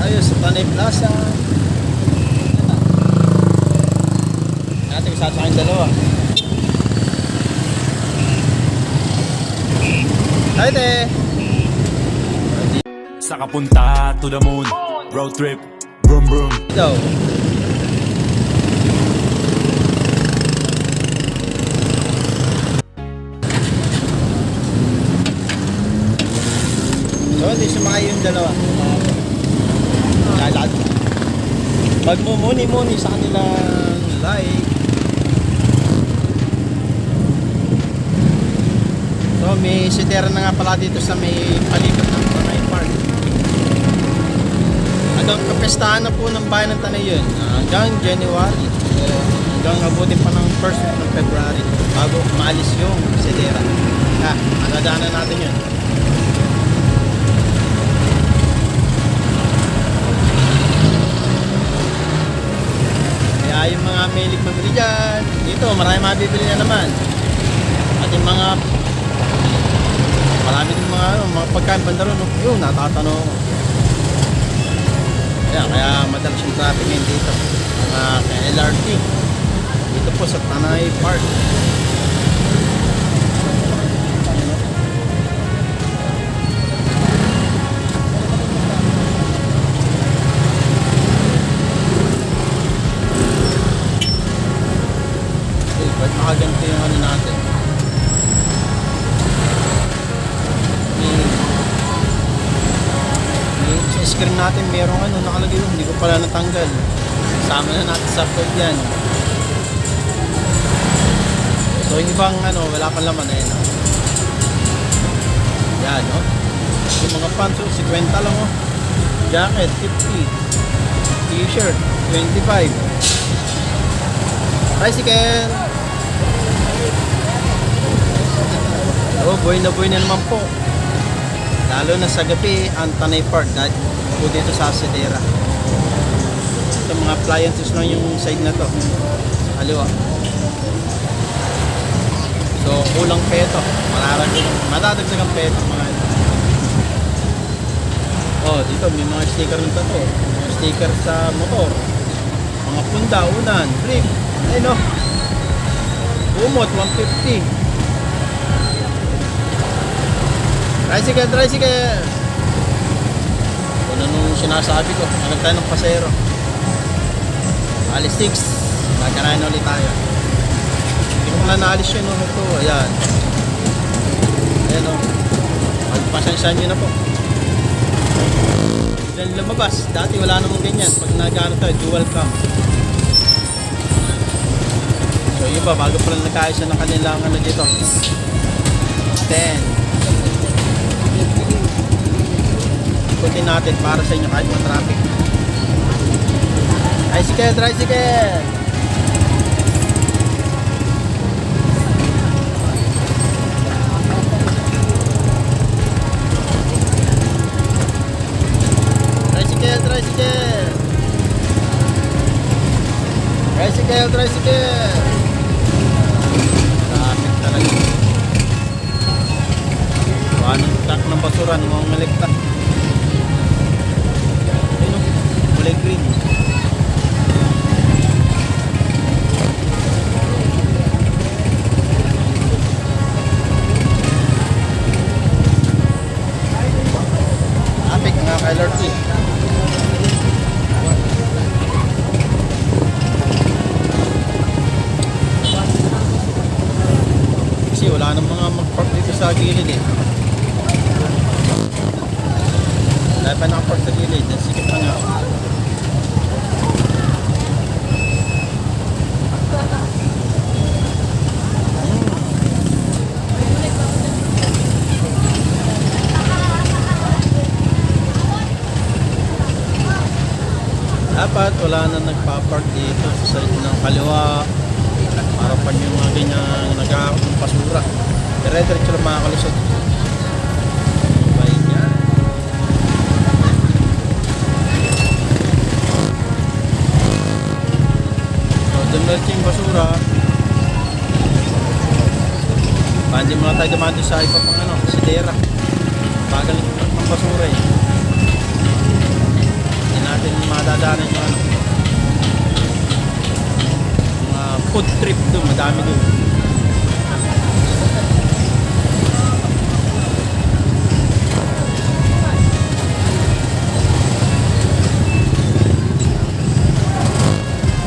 Ayos sa Tanay Plaza. Natin isa sa akin dalawa. Hi te! Sa kapunta to the moon, road trip, vroom vroom. Ito. So, dito sa yung dalawa. Magmumuni-muni sa kanilang like. So, may sitera na nga pala dito sa may palibot ng Tanay Park. Hanggang kapestahan na po ng bayan ng Tanay yun. Hanggang January. Hanggang abutin pa ng 1st ng February bago maalis yung sitera. Ah, magdadaanan natin yun. Mahilig mamili dyan, dito marami mabibili na naman. At yung mga marami din mga ano, mga pagkain bandaro no. Yun, natatanong. Kaya, kaya madalas yung traffic ngayon dito. Mga LRT. Dito po sa Tanay Park. Sa screen natin merong ano nakalagay yun, hindi ko pala natanggal. Sama na natin sa code yan. So yung ibang ano, wala pa laman eh. No? Yan, no? Yung mga pants, oh, 50 lang oh. Jacket, 50. T-shirt, 25. Tricycle. Oh, buhay na buhay na naman po. Lalo na sa gabi, ang Tanay Park dahil po dito sa Asidera. Ito mga appliances lang yung side na to. Kaliwa. So, kulang peto. Mararagdagan, madadagdagan peto mga. Oh, dito may mga sticker nito to. Mga sticker sa motor. Mga punda, unan, brake. Ayun oh. Umot, 150. Tricycle, tricycle! Kung ano nung sinasabi ko, hanap tayo ng pasero. Alis 6. Magkanayan ulit tayo. Hindi ko pala naalis yun. Ano to? Ayan. Ayan o. Pagpasensya nyo na po. Diyan lumabas. Dati wala namang ganyan. Pag nagano tayo, dual cam. So yun ba, bago pala nagkaisa ng kanilang ano dito. 10. Ikutin natin para sa inyo kahit matraffic. Tricycle, tricycle! Tricycle, tricycle! Tricycle, tricycle! Traffic talaga. Anong tak ng basura ng mga maligta? Kulay green. Traffic mga ka-LRT. Kasi wala nang mga mag-park dito sa gilid eh. Wala pa nakapark sa gilid. Sikip na nga. Dapat wala na nagpa-park dito sa side ng kaliwa. Para pa yung mga ganyan nag-aakot ng basura. Dire-diretso lang mga kalusot. Bye yan. So, dumiretso yung basura. Pandi muna tayo dumating sa iba pang ano, sidera. Bagal ng basura eh. Natin madadaanan yung ano. Mga food trip doon, madami doon.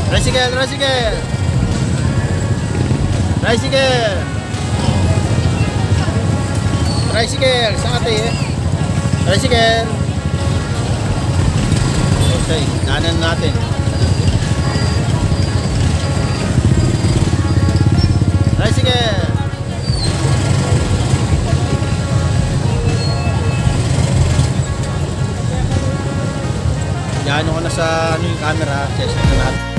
Tricycle, tricycle! Tricycle! Tricycle, sa ate eh. Tricycle! Okay, danan natin. Tricycle! Yan ko na sa ano yung camera, test na natin.